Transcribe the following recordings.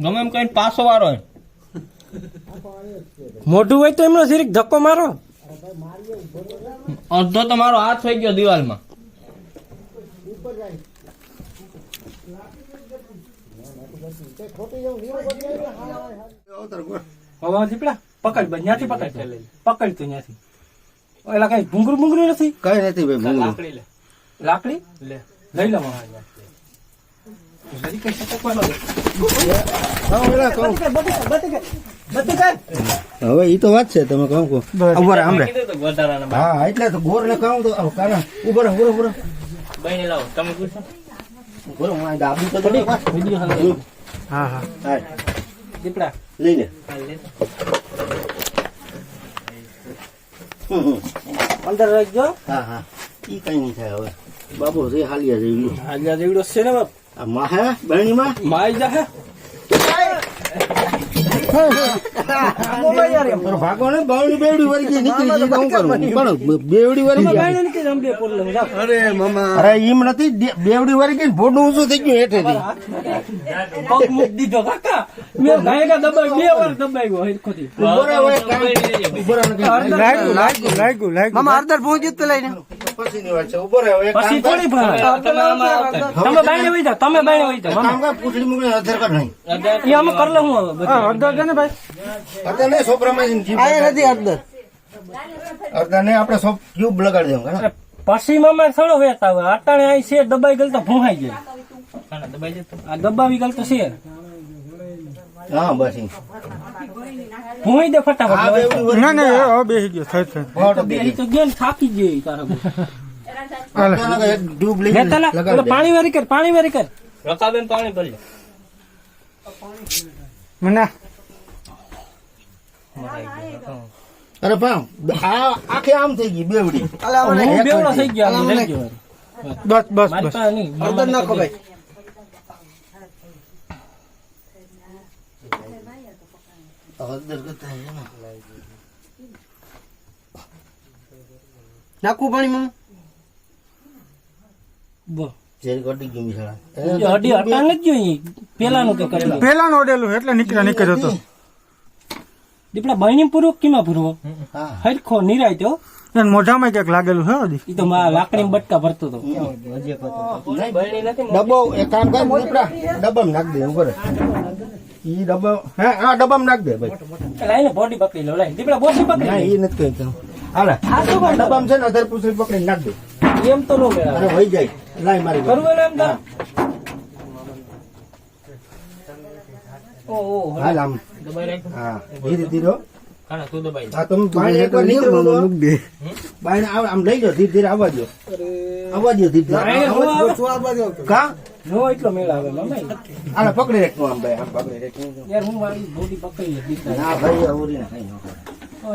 ગમે એમ કઈ પાસો વાળો મોઢું હોય તો એમનો સિરિક ધક્કો મારો. અડધો તો મારો હાથ થઈ ગયો દિવાલમાં. પકડ ત્યાંથી પકડ પકડ તું ત્યાંથી. એલા કઈ ભૂંગરું ભૂંગરું નથી? કઈ નથી ભાઈ લાકડી લે. લાકડી? લે. લઈ લો. હવે ઈ તો વાત છે તમે કહું કહો. ઊભો રહે બાર. હા એટલે તો ગોર ને કહું તો આવ કાના. ઊભો રહે ઊભો રહે, ઊભો લાવો તમે પૂછો. ઊભો રહે, હું આ તો જોડે પાછ. વીડિયો હા હા. દીપડા. લઈ લે. અંદર રાખજો. હા હા. ઈ કઈ નહીં થાય હવે. બાબુ રે હાલિયા જેવી હાલ્યા જેવડો છે ને બાપ? આ માં હે બહેણી માં માય જા હે? ભાગો ને બાવડી બેવડી વરગી નીકળી ગઈ હું કરું પણ બેવડી વરગી બાયણે નીકળી જાવ, બે પોર લઉં, જાવ. અરે એમ નથી બેવડી વરગી ને ભોડું ઊંચું થઈ ગયું હેઠેથી. પગ મૂકી દીધો કાકા. મેં ગાયકા દબાઈ બે વાર દબાવ્યો મામા અર્ધર પહોંચ્યું પેલા પછીની વાત છે. ઊભો રહે હવે કામ પછી કર. થોડી ભાવે તમે આમાં આવતા. તમે બાયણે વહી જાઓ તમે બાયણે વહી જાઓ. કામ કર પૂછડી મૂકીને અધર કર નહીં. એ અમે કરી લઉં હવે બધું. અધર નહીં સોપરામાં જઈને જીભ આ નથી અર્ધર અડધા નહીં આપણે સોપ ટ્યુબ લગાડી દેવું અરે પછી મામા થોડો વેતા હોય. અટાણે અહીં છે દબાઈ ગયેલ તો ભૂંહાઈ જાય. આ દબાવી ગયેલ તો છે. હા બસ ઈ. ભૂહાઈ દે ફટાફટ ના ના હવે બેસી ગયો થઈ થઈ. બેસી. તો ગયો ને થાકી ગયો તારા. પાણી વારી કર પાણી વારી કર. રકાબેન પાણી ભરી લે. મને. અરે પામ આ આખે આમ થઈ ગઈ બેવડી. હું બેવડો થઈ ગયો આમ લઈ ગયો. બસ બસ બસ. નાખો ભાઈ અડધર કરતા હે ને. નાખવું પાણી મામા બોલ. જરીક અડી ગયું બિચારા. એ હડી હટાણ નથી જોઈ પેલાનું કે કરેલું પેલા નો ઓડેલું એટલે નીકળ્યા નીકળ્યો હતો દીપડા બહેની પૂરો કેમાં પૂરવો હા. હરખો નિરાય તો. એને મોઢામાં ક્યાંક લાગેલું છે હજી. તો લાકડી બટકા ભરતો હતો. ડબ્બો એક કામ કર દીપડા. ડબ્બા નાખ દે ઉપર ઈ ડબ્બો હે હા ડબ્બામાં નાખ દે ભાઈ. લાઈને બોડી પકડી લો લાઈ દીપડા બોડી ના ઈ નથી કઈ હાલે. આ શું ડબ્બામાં છે ને અધર પૂછડી પકડી નાખ દે. એમ તો નો મેળાવે. અરે વહી જાય. લાય મારી કરવું એમ તારે? ઓ, ઓ, હાલ આમ. દબાઈ રાખ્યું હા ધીરે ધીરે હો. તું દબાઈ હા તમે નીકળો તો આવ- આમ લઈ જાઓ ધીરે ધીરે આવવા દો આવવા દો ધીરે? કા? નો એટલો મેળ આવે મામા. આને પકડી રાખવું આમ ભાઈ આમ પકડી રાખ યાર હું મારી બોડી પકડી લે દીકરા. ના ભાઈ અવરી ના કઈ નો કરે.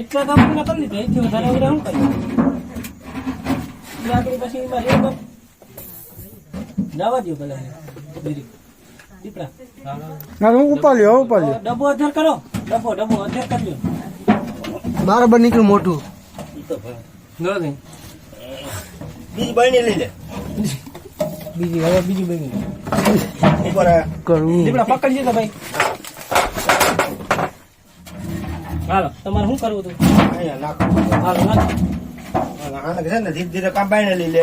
એટલા કામ ના કરી દે એથી વધારે આપણે હું કરીએ? એ પછી એમાં રે up. જવા દ્યો પેલા. દીરી. દીપડા. ના હું ઉપાલ્યો ઉપાલ્યો ડબ્બો અધર કરો ડબ્બો ડબ્બો અધર કરજો બરાબર નીકળ્યું મોટું ઈ તો ભાઈ. નો નહીં. બીજી બાયણે લઈ લે બીજી હવે બીજું બની ઉપર. કરવું દીપડા પકડી તો ભાઈ. હાલો તમારે શું કરવું હતું? અહીંયા નાખો. હાલો નાખો. આને છે ને ધીરે ધીરે કામ લઈ લે.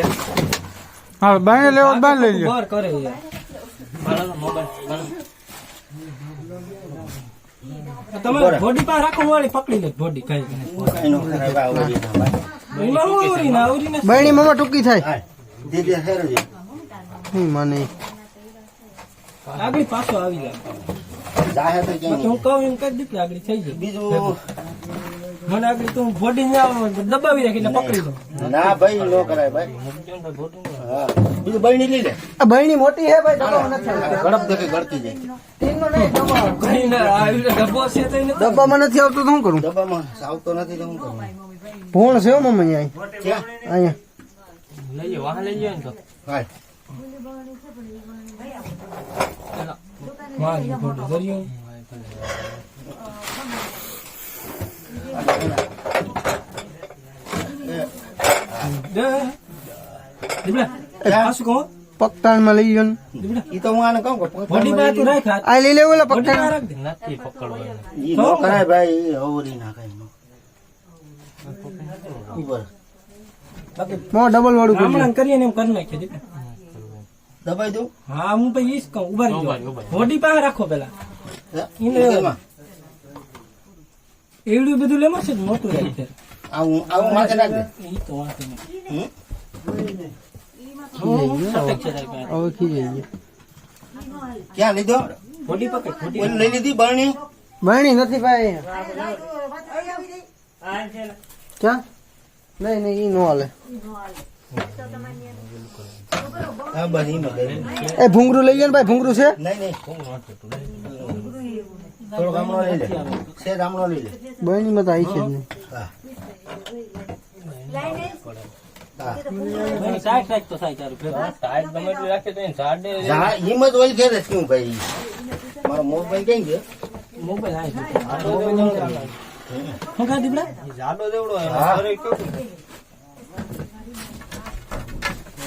હા બાય લેવો બાય લઈ લે બર કરે યાર હાલો, મોબાઈલ હાલો. તમે બોડી પાસે રાખો વાળી પકડી લે બોડી કઈ બહેણી ટૂંકી થાય. દીદી. નહીં મને. આગળ પાછો આવી જાય. જાહે તો બાકી હું કહું એમ કરી દીધી આગળ થઈ જાય. બીજું? મને આગળ તું બોડી ને આવો દબાવી રાખી એટલે પકડી લો ના ભાઈ ન કરાય ભાઈ. હા. બીજું બહેણી લઈ લે. આ બહેણી મોટી હે ભાઈ ડબ્બામાં નથી આવતી. ગડપ દેખે ગળતી જાય. ટીનનો નહીં, ડબ્બા. ઘણી ના આવી ડબ્બો છે તો ડબ્બામાં નથી આવતો તો શું કરું? ડબ્બામાં આવતો નથી તો હું કરું? ભોણ છે મમ્મી મામા અહીંયા અહીંયા. લઈ જાઓ, વાહ લઈ જાઓ ને તો. હાલ. મારી માં લઈ ગયો. ઈ તો હું આને કહું કે. આ લઈ લે ઓલા વડી બા પગતાળ રાખ દે. નથી પકડવાનું કરાય ભાઈ નો. મો ડબલ વાળું કરીએ ને એમ કરી નાખીએ. દબાઈ દઉં? હા હું પછી ઈશ કહું ઊભા રહી. વડી પાસે રાખો પેલા. એવડું બધું લેમાં છે મોટું રાખે આવું આવું માથે નાખ દે ઈ તો વાંધો નહીં. છે ક્યાં લીધો? વડી પકડ લઈ લીધી બરણી? બરણી નથી ભાઈ. ક્યાં? નહીં નહીં ઈ નો હાલે. એ ભૂંગરું લઈ જાય ને ભાઈ ભૂંગરું છે? નહીં નહીં. થોડો ગામડો લઈ લે. લઈ લે. બરણીમાં તો આવી છે હિંમત ઓલ ઘેરે જ ભાઈ? મારો મોબાઈલ કઈ ગયો? મોબાઈલ. શું દીપડા?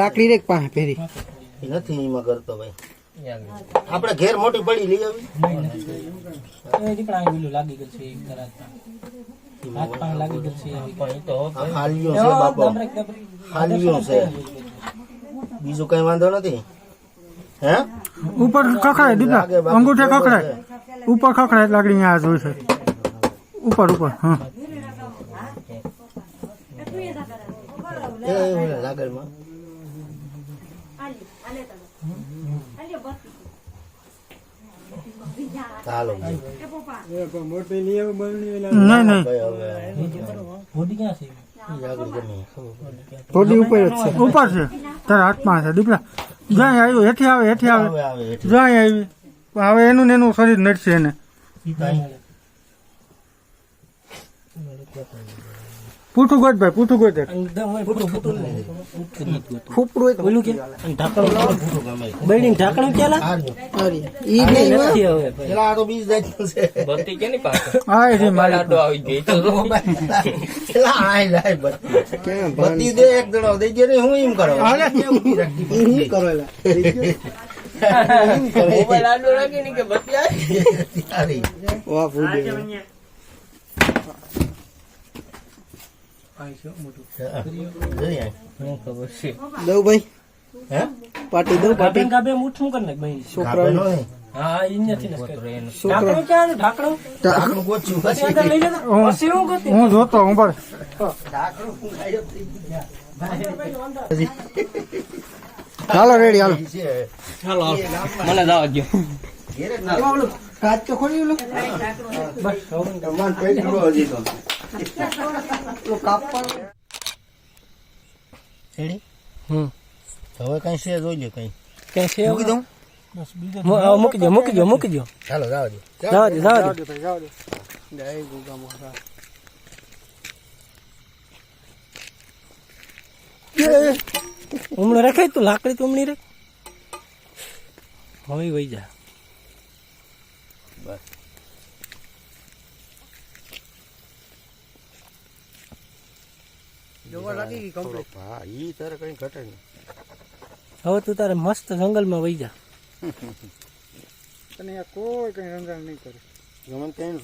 લાકડી પહેરી. નથી એમાં કરતો ભાઈ. અહીંયા આપણે ઘેર મોટી પડી લઈ આવી. દીકરા લાગી ગયું છે હાથ પાણ લાગી ગયું છે પણ તો હાલ્યો છે બાપો. દાબરેક દાબરેક. હાલ્યો છે. બીજું કઈ વાંધો નથી? હે? ઉપર ખખડાય દીપા અંગૂઠે ખખડાય. ઉપર ખખડાય લાકડી આ જોઈ છે. ઉપર ઉપર હા. એ ચાલો. નહીં ક્યાં છે? થોડી ઉપર છે. ઉપર છે. તારા હાથમાં છે દીપડા. જ્યાં આવ્યું હેઠી આવે હેઠી આવે. જ્યાં આવી હવે એનું ને એનું શરીર નડશે એને. પૂઠું ગોઠ ભાઈ પૂઠું ગોઠ એકદમ હોય કે? બિલ્ડિંગ ઢાંકણું ક્યાં ઈ નહીં નથી હવે પેલા આ બીજ દાયનું છે. બત્તી કેની પાસે હા એ છે માલિક. આવી ગઈ તો પેલા આય લાય બત્તી બત્તી દે એક દડો દે ને હું એમ કરો. ઈ શું કરો મોબાઈલ લાડો રાખી ને કે બત્તી આવી? વાહ ભૂલી ગયો. મને ખબર છે દઉં ભાઈ. હે? પાટી દઉં પાટી. કરી નાખ ભાઈ. હા ઈ નથી ઢાંકણું ક્યાં લઈ લેતા હું? હું જોતો હું હાલો રેડી હાલો. હાલો. મને દાવા ગયો કાચ તો ખોલી પૂરો હજી તો. હવે કઈ છે જોઈ લે કઈ. કઈ છે મૂકી દઉં? બસ મૂકી દો મૂકી દો મૂકી દો. ચાલો જાવ દે. જાવ દે જાવ દે. જય ગુગા મહારાજ. ઉમણો રખાય તું લાકડી તો ઉમણી રે. હવે વહી જા. જોવા લાગી ગઈ complete. હા ઈ તારે કઈ ઘટે નહીં. હવે તું તારે મસ્ત જંગલમાં વહી જા. તને કોઈ કઈ રંજાણ નહીં કરે. ગમન તેમ